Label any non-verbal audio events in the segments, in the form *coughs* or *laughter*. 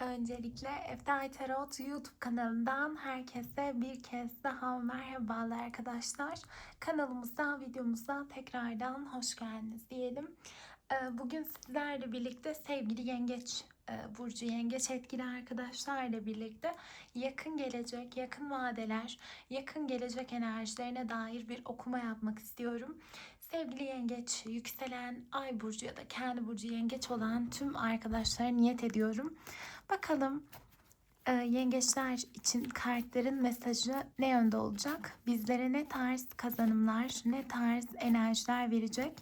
Öncelikle Eftel Tarot YouTube kanalından herkese bir kez daha merhabalar arkadaşlar. Kanalımıza, videomuza tekrardan hoş geldiniz diyelim. Ee, Bugün sizlerle birlikte sevgili yengeç e, burcu yengeç etkili arkadaşlarla birlikte yakın gelecek, yakın vadeler, yakın gelecek enerjilerine dair bir okuma yapmak istiyorum. Sevgili yengeç, yükselen ay burcu ya da kendi burcu yengeç olan tüm arkadaşlara niyet ediyorum. Bakalım e, yengeçler için kartların mesajı ne yönde olacak? Bizlere ne tarz kazanımlar, ne tarz enerjiler verecek?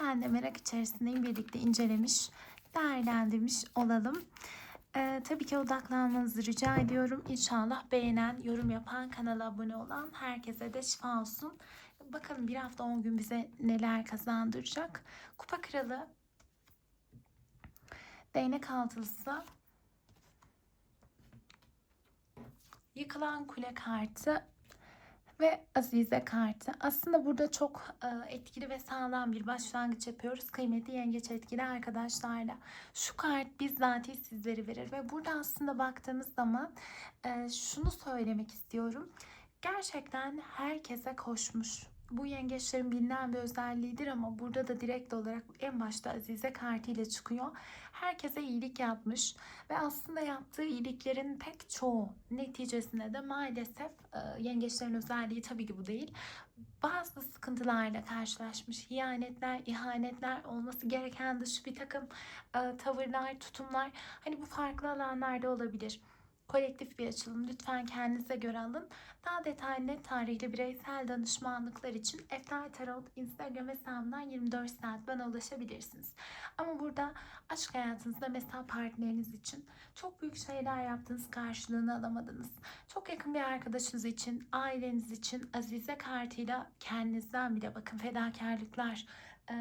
Ben de merak içerisindeyim. Birlikte incelemiş, değerlendirmiş olalım. E, tabii ki odaklanmanızı rica ediyorum. İnşallah beğenen, yorum yapan, kanala abone olan herkese de şifa olsun. Bakalım bir hafta 10 gün bize neler kazandıracak. Kupa kralı, değnek altılısı, Yıkılan kule kartı ve Azize kartı. Aslında burada çok e, etkili ve sağlam bir başlangıç yapıyoruz. Kıymetli yengeç etkili arkadaşlarla. Şu kart bizzat sizleri verir ve burada aslında baktığımız zaman e, şunu söylemek istiyorum. Gerçekten herkese koşmuş. Bu yengeçlerin bilinen bir özelliğidir ama burada da direkt olarak en başta Azize kartıyla çıkıyor. Herkese iyilik yapmış ve aslında yaptığı iyiliklerin pek çoğu neticesinde de maalesef e, yengeçlerin özelliği tabii ki bu değil. Bazı sıkıntılarla karşılaşmış. Hiyanetler, ihanetler olması gereken dışı bir takım e, tavırlar, tutumlar. Hani bu farklı alanlarda olabilir kolektif bir açılım. Lütfen kendinize göre alın. Daha detaylı net tarihli bireysel danışmanlıklar için Eftel Tarot Instagram hesabından 24 saat bana ulaşabilirsiniz. Ama burada aşk hayatınızda mesela partneriniz için çok büyük şeyler yaptınız karşılığını alamadınız. Çok yakın bir arkadaşınız için, aileniz için Azize kartıyla kendinizden bile bakın fedakarlıklar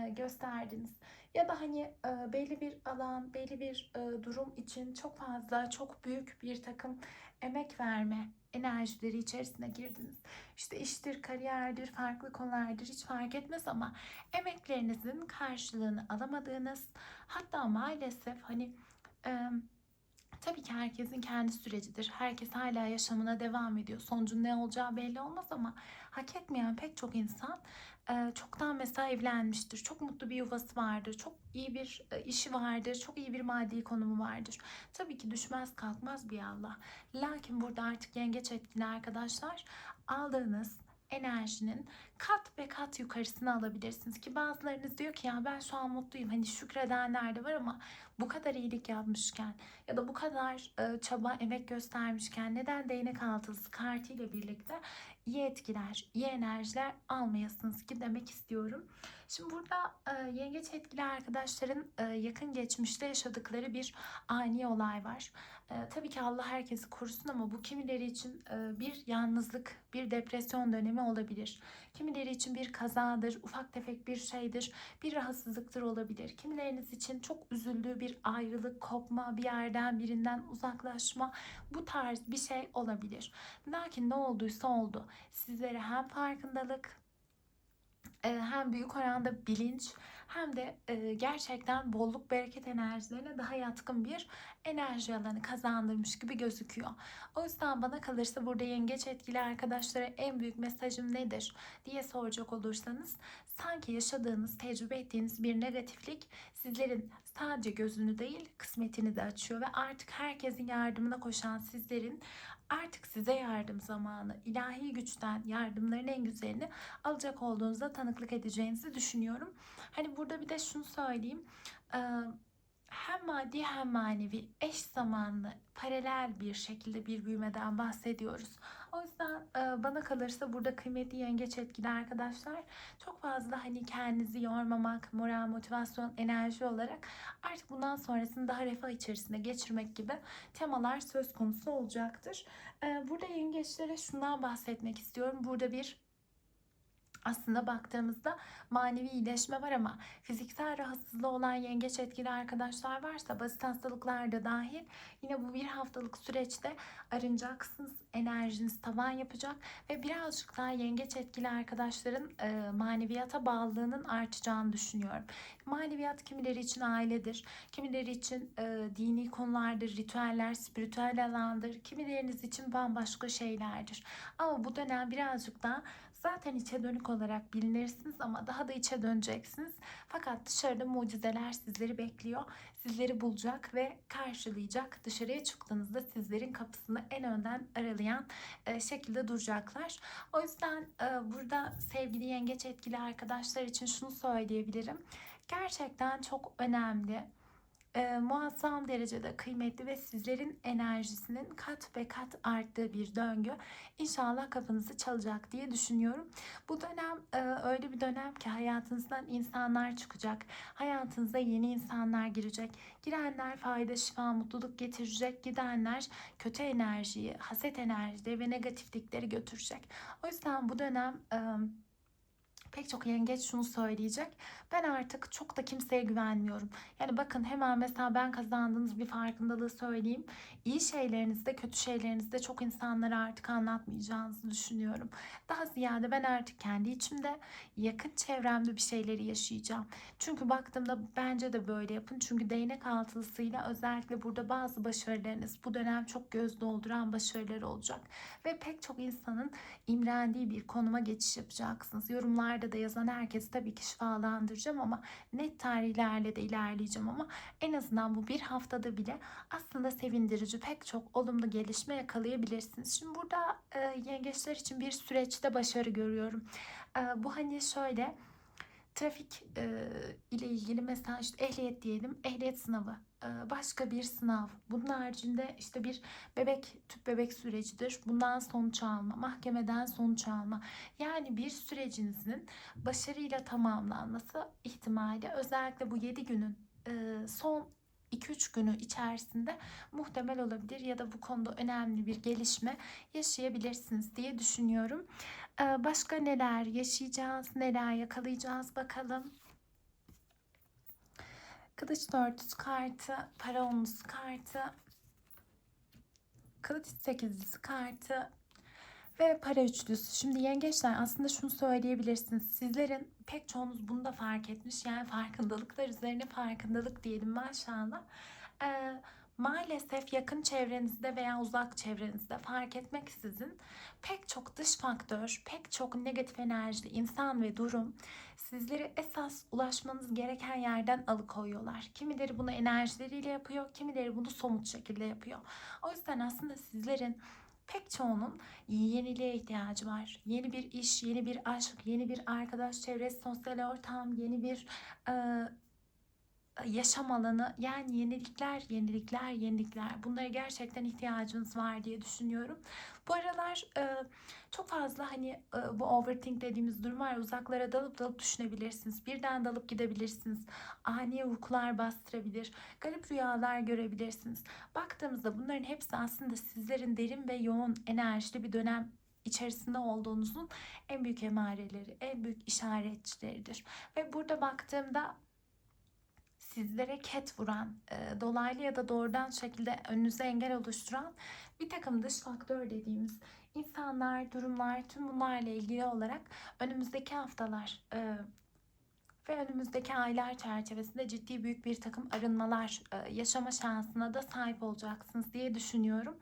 gösterdiniz. Ya da hani e, belli bir alan, belli bir e, durum için çok fazla, çok büyük bir takım emek verme enerjileri içerisine girdiniz. İşte iştir, kariyerdir, farklı konulardır hiç fark etmez ama emeklerinizin karşılığını alamadığınız hatta maalesef hani e, Tabii ki herkesin kendi sürecidir. Herkes hala yaşamına devam ediyor. Sonucun ne olacağı belli olmaz ama hak etmeyen pek çok insan çoktan mesela evlenmiştir. Çok mutlu bir yuvası vardır. Çok iyi bir işi vardır. Çok iyi bir maddi konumu vardır. Tabii ki düşmez kalkmaz bir Allah. Lakin burada artık yengeç etkili arkadaşlar aldığınız enerjinin kat ve kat yukarısını alabilirsiniz ki bazılarınız diyor ki ya ben şu an mutluyum hani şükredenler de var ama bu kadar iyilik yapmışken ya da bu kadar çaba emek göstermişken neden değnek altılısı kartıyla birlikte iyi etkiler, iyi enerjiler almayasınız ki demek istiyorum. Şimdi burada e, yengeç etkili arkadaşların e, yakın geçmişte yaşadıkları bir ani olay var. E, tabii ki Allah herkesi korusun ama bu kimileri için e, bir yalnızlık, bir depresyon dönemi olabilir. Kimileri için bir kazadır, ufak tefek bir şeydir, bir rahatsızlıktır olabilir. Kimileriniz için çok üzüldüğü bir ayrılık, kopma, bir yerden birinden uzaklaşma bu tarz bir şey olabilir. Lakin ne olduysa oldu. Sizlere hem farkındalık hem büyük oranda bilinç hem de e, gerçekten bolluk bereket enerjilerine daha yatkın bir enerji alanı kazandırmış gibi gözüküyor. O yüzden bana kalırsa burada yengeç etkili arkadaşlara en büyük mesajım nedir diye soracak olursanız sanki yaşadığınız, tecrübe ettiğiniz bir negatiflik sizlerin sadece gözünü değil kısmetini de açıyor ve artık herkesin yardımına koşan sizlerin artık size yardım zamanı, ilahi güçten yardımların en güzelini alacak olduğunuzda tanıklık edeceğinizi düşünüyorum. Hani burada bir de şunu söyleyeyim. Hem maddi hem manevi eş zamanlı paralel bir şekilde bir büyümeden bahsediyoruz. O yüzden bana kalırsa burada kıymetli yengeç etkili arkadaşlar çok fazla hani kendinizi yormamak, moral, motivasyon, enerji olarak artık bundan sonrasını daha refah içerisinde geçirmek gibi temalar söz konusu olacaktır. Burada yengeçlere şundan bahsetmek istiyorum. Burada bir aslında baktığımızda manevi iyileşme var ama fiziksel rahatsızlığı olan yengeç etkili arkadaşlar varsa basit hastalıklar da dahil yine bu bir haftalık süreçte arınacaksınız. Enerjiniz tavan yapacak ve birazcık daha yengeç etkili arkadaşların e, maneviyata bağlılığının artacağını düşünüyorum. Maneviyat kimileri için ailedir, kimileri için e, dini konulardır, ritüeller, spiritüel alandır, kimileriniz için bambaşka şeylerdir. Ama bu dönem birazcık daha Zaten içe dönük olarak bilinirsiniz ama daha da içe döneceksiniz. Fakat dışarıda mucizeler sizleri bekliyor. Sizleri bulacak ve karşılayacak. Dışarıya çıktığınızda sizlerin kapısını en önden aralayan e, şekilde duracaklar. O yüzden e, burada sevgili yengeç etkili arkadaşlar için şunu söyleyebilirim. Gerçekten çok önemli e, muazzam derecede kıymetli ve sizlerin enerjisinin kat ve kat arttığı bir döngü inşallah kapınızı çalacak diye düşünüyorum. Bu dönem e, öyle bir dönem ki hayatınızdan insanlar çıkacak. Hayatınıza yeni insanlar girecek. Girenler fayda, şifa, mutluluk getirecek. Gidenler kötü enerjiyi, haset enerjileri ve negatiflikleri götürecek. O yüzden bu dönem... E, pek çok yengeç şunu söyleyecek. Ben artık çok da kimseye güvenmiyorum. Yani bakın hemen mesela ben kazandığınız bir farkındalığı söyleyeyim. İyi şeylerinizde, kötü şeylerinizde çok insanlara artık anlatmayacağınızı düşünüyorum. Daha ziyade ben artık kendi içimde, yakın çevremde bir şeyleri yaşayacağım. Çünkü baktığımda bence de böyle yapın. Çünkü değnek altılısıyla özellikle burada bazı başarılarınız bu dönem çok göz dolduran başarılar olacak. Ve pek çok insanın imrendiği bir konuma geçiş yapacaksınız. Yorumlarda da yazan herkesi tabii ki şifalandıracağım ama net tarihlerle de ilerleyeceğim ama en azından bu bir haftada bile aslında sevindirici pek çok olumlu gelişme yakalayabilirsiniz. Şimdi burada e, yengeçler için bir süreçte başarı görüyorum. E, bu hani şöyle trafik e, ile ilgili mesela işte ehliyet diyelim ehliyet sınavı başka bir sınav bunun haricinde işte bir bebek tüp bebek sürecidir bundan sonuç alma mahkemeden sonuç alma yani bir sürecinizin başarıyla tamamlanması ihtimali özellikle bu 7 günün e, son 2-3 günü içerisinde muhtemel olabilir ya da bu konuda önemli bir gelişme yaşayabilirsiniz diye düşünüyorum. Başka neler yaşayacağız, neler yakalayacağız bakalım. Kılıç dörtlüsü kartı, para onlusu kartı, kılıç sekizlisi kartı ve para üçlüsü. Şimdi yengeçler aslında şunu söyleyebilirsiniz. Sizlerin pek çoğunuz bunu da fark etmiş. Yani farkındalıklar üzerine farkındalık diyelim maşallah. Ee, maalesef yakın çevrenizde veya uzak çevrenizde fark etmeksizin pek çok dış faktör, pek çok negatif enerjili insan ve durum sizleri esas ulaşmanız gereken yerden alıkoyuyorlar. Kimileri bunu enerjileriyle yapıyor, kimileri bunu somut şekilde yapıyor. O yüzden aslında sizlerin pek çoğunun yeniliğe ihtiyacı var. Yeni bir iş, yeni bir aşk, yeni bir arkadaş çevresi, sosyal ortam, yeni bir e, yaşam alanı yani yenilikler, yenilikler, yenilikler. Bunlara gerçekten ihtiyacınız var diye düşünüyorum. Bu aralar e, çok fazla hani e, bu overthink dediğimiz durum var. Uzaklara dalıp dalıp düşünebilirsiniz. Birden dalıp gidebilirsiniz. Ani uykular bastırabilir. Garip rüyalar görebilirsiniz. Baktığımızda bunların hepsi aslında sizlerin derin ve yoğun enerjili bir dönem içerisinde olduğunuzun en büyük emareleri, en büyük işaretçileridir. Ve burada baktığımda sizlere ket vuran, e, dolaylı ya da doğrudan şekilde önünüze engel oluşturan bir takım dış faktör dediğimiz insanlar, durumlar, tüm bunlarla ilgili olarak önümüzdeki haftalar e, ve önümüzdeki aylar çerçevesinde ciddi büyük bir takım arınmalar e, yaşama şansına da sahip olacaksınız diye düşünüyorum.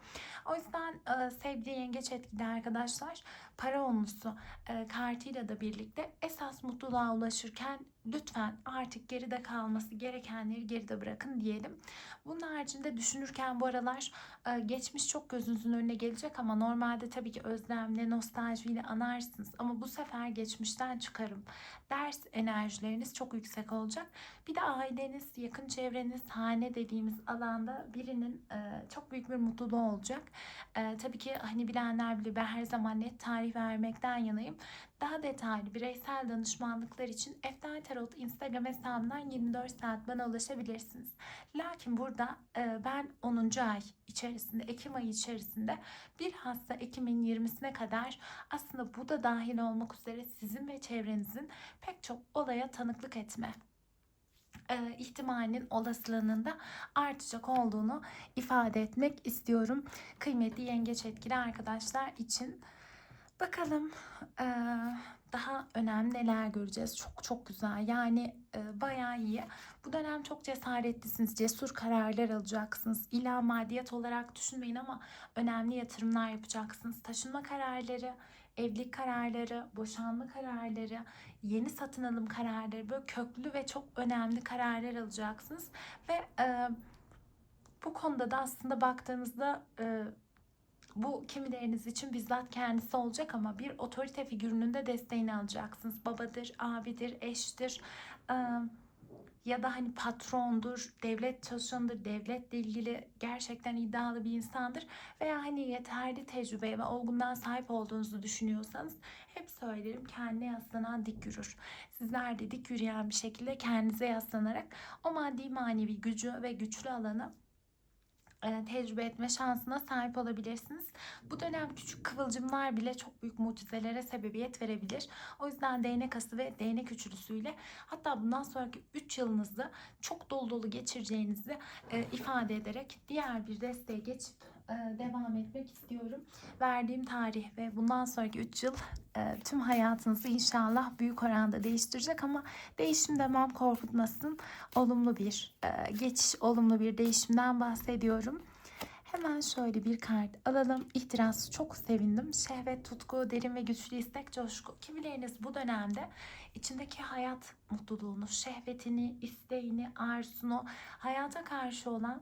O yüzden e, sevgili yengeç etkili arkadaşlar para onlusu e, kartıyla da birlikte esas mutluluğa ulaşırken lütfen artık geride kalması gerekenleri geride bırakın diyelim. Bunun haricinde düşünürken bu aralar e, geçmiş çok gözünüzün önüne gelecek ama normalde tabii ki özlemle, nostaljiyle anarsınız. Ama bu sefer geçmişten çıkarım. Ders enerjileriniz çok yüksek olacak. Bir de aileniz, yakın çevreniz, hane dediğimiz alanda birinin e, çok büyük bir mutluluğu olacak. E, tabii ki hani bilenler bile ben her zaman net tarih vermekten yanayım. Daha detaylı bireysel danışmanlıklar için Eftel Tarot Instagram hesabından 24 saat bana ulaşabilirsiniz. Lakin burada e, ben 10. ay içerisinde, Ekim ayı içerisinde bir hasta Ekim'in 20'sine kadar aslında bu da dahil olmak üzere sizin ve çevrenizin pek çok olaya tanıklık etme e, ihtimalinin olasılığının da artacak olduğunu ifade etmek istiyorum. Kıymetli yengeç etkili arkadaşlar için. Bakalım daha önemli neler göreceğiz. Çok çok güzel. Yani e, bayağı iyi. Bu dönem çok cesaretlisiniz. Cesur kararlar alacaksınız. İlla maddiyat olarak düşünmeyin ama önemli yatırımlar yapacaksınız. Taşınma kararları, evlilik kararları, boşanma kararları, yeni satın alım kararları böyle köklü ve çok önemli kararlar alacaksınız. Ve bu konuda da aslında baktığınızda bu kimileriniz için bizzat kendisi olacak ama bir otorite figürünün de desteğini alacaksınız. Babadır, abidir, eştir e, ya da hani patrondur, devlet çalışanıdır, devletle ilgili gerçekten iddialı bir insandır veya hani yeterli tecrübeye ve olgunluğa sahip olduğunuzu düşünüyorsanız hep söylerim kendine yaslanan dik yürür. Sizler de dik yürüyen bir şekilde kendinize yaslanarak o maddi manevi gücü ve güçlü alanı tecrübe etme şansına sahip olabilirsiniz. Bu dönem küçük kıvılcımlar bile çok büyük mucizelere sebebiyet verebilir. O yüzden değnek ası ve değnek üçlüsüyle hatta bundan sonraki 3 yılınızı çok dolu dolu geçireceğinizi e, ifade ederek diğer bir desteğe geçip e, devam etmek istiyorum. Verdiğim tarih ve bundan sonraki 3 yıl e, tüm hayatınızı inşallah büyük oranda değiştirecek ama değişim demem korkutmasın. Olumlu bir e, geçiş, olumlu bir değişimden bahsediyorum. Hemen şöyle bir kart alalım. İhtiras çok sevindim. Şehvet, tutku, derin ve güçlü istek, coşku. Kimileriniz bu dönemde içindeki hayat mutluluğunu, şehvetini, isteğini, arzusunu, hayata karşı olan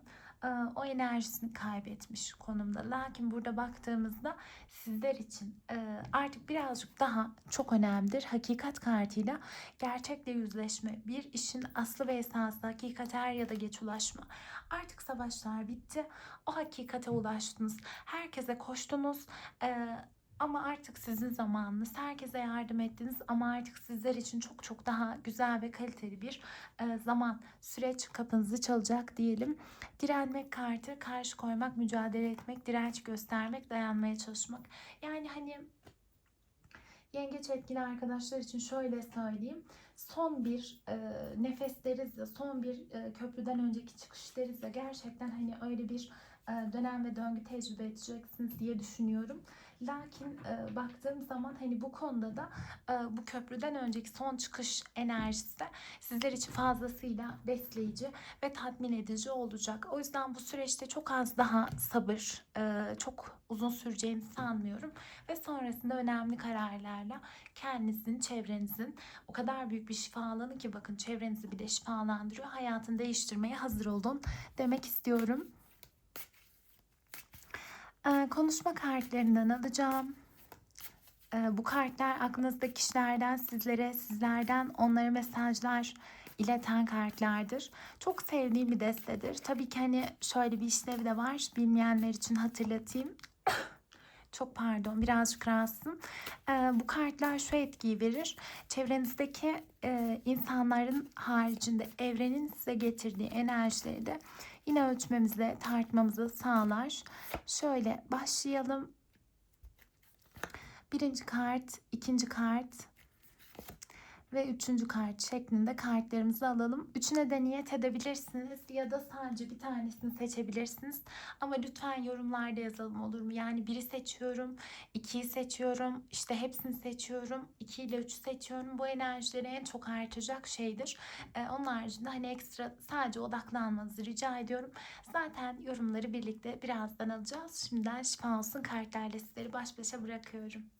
o enerjisini kaybetmiş konumda. Lakin burada baktığımızda sizler için artık birazcık daha çok önemlidir. Hakikat kartıyla gerçekle yüzleşme, bir işin aslı ve esası hakikate er ya da geç ulaşma. Artık savaşlar bitti. O hakikate ulaştınız. Herkese koştunuz. Ama artık sizin zamanınız. Herkese yardım ettiniz ama artık sizler için çok çok daha güzel ve kaliteli bir e, zaman, süreç kapınızı çalacak diyelim. Direnmek kartı, karşı koymak, mücadele etmek, direnç göstermek, dayanmaya çalışmak. Yani hani yengeç etkili arkadaşlar için şöyle söyleyeyim. Son bir e, nefeslerinizle, son bir e, köprüden önceki çıkışlarınızla gerçekten hani öyle bir dönem ve döngü tecrübe edeceksiniz diye düşünüyorum. Lakin e, baktığım zaman hani bu konuda da e, bu köprüden önceki son çıkış enerjisi de sizler için fazlasıyla besleyici ve tatmin edici olacak. O yüzden bu süreçte çok az daha sabır, e, çok uzun süreceğini sanmıyorum. Ve sonrasında önemli kararlarla kendinizin, çevrenizin o kadar büyük bir şifa alanı ki bakın çevrenizi bir de şifalandırıyor. Hayatını değiştirmeye hazır olun demek istiyorum. Konuşma kartlarından alacağım. Ee, bu kartlar aklınızdaki kişilerden sizlere, sizlerden onlara mesajlar ileten kartlardır. Çok sevdiğim bir destedir. Tabii ki hani şöyle bir işlevi de var. Bilmeyenler için hatırlatayım. *coughs* Çok pardon birazcık rahatsızım. Ee, bu kartlar şu etkiyi verir. Çevrenizdeki e, insanların haricinde evrenin size getirdiği enerjileri de yine ölçmemize, tartmamızı sağlar. Şöyle başlayalım. Birinci kart, ikinci kart, ve üçüncü kart şeklinde kartlarımızı alalım. Üçüne de niyet edebilirsiniz ya da sadece bir tanesini seçebilirsiniz. Ama lütfen yorumlarda yazalım olur mu? Yani biri seçiyorum, ikiyi seçiyorum, işte hepsini seçiyorum, iki ile üçü seçiyorum. Bu enerjileri en çok artacak şeydir. Ee, onun haricinde hani ekstra sadece odaklanmanızı rica ediyorum. Zaten yorumları birlikte birazdan alacağız. Şimdiden şifa olsun kartlarla sizleri baş başa bırakıyorum.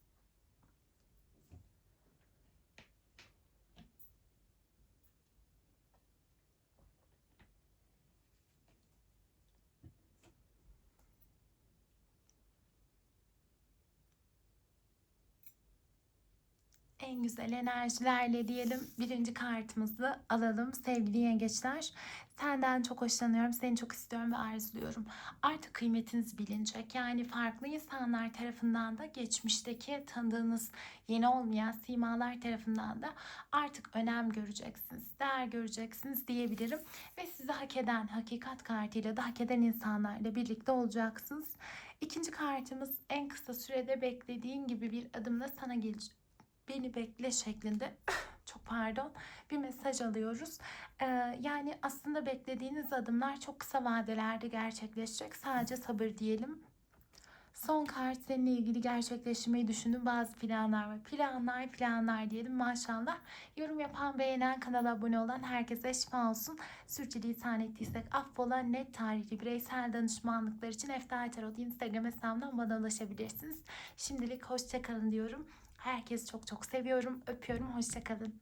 En güzel enerjilerle diyelim birinci kartımızı alalım sevgili yengeçler. Senden çok hoşlanıyorum, seni çok istiyorum ve arzuluyorum. Artık kıymetiniz bilinecek. Yani farklı insanlar tarafından da geçmişteki tanıdığınız yeni olmayan simalar tarafından da artık önem göreceksiniz, değer göreceksiniz diyebilirim. Ve sizi hak eden, hakikat kartıyla da hak eden insanlarla birlikte olacaksınız. İkinci kartımız en kısa sürede beklediğin gibi bir adımla sana gelecek. Beni bekle şeklinde *coughs* çok pardon bir mesaj alıyoruz. Ee, yani aslında beklediğiniz adımlar çok kısa vadelerde gerçekleşecek. Sadece sabır diyelim. Son kart seninle ilgili gerçekleştirmeyi düşündüğüm bazı planlar var. Planlar planlar diyelim maşallah. Yorum yapan beğenen kanala abone olan herkese şifa olsun. Sürçülisan ettiysek affola net tarihli bireysel danışmanlıklar için Eftal Tarot Instagram hesabından bana ulaşabilirsiniz. Şimdilik hoşçakalın diyorum. Herkesi çok çok seviyorum. Öpüyorum. Hoşçakalın.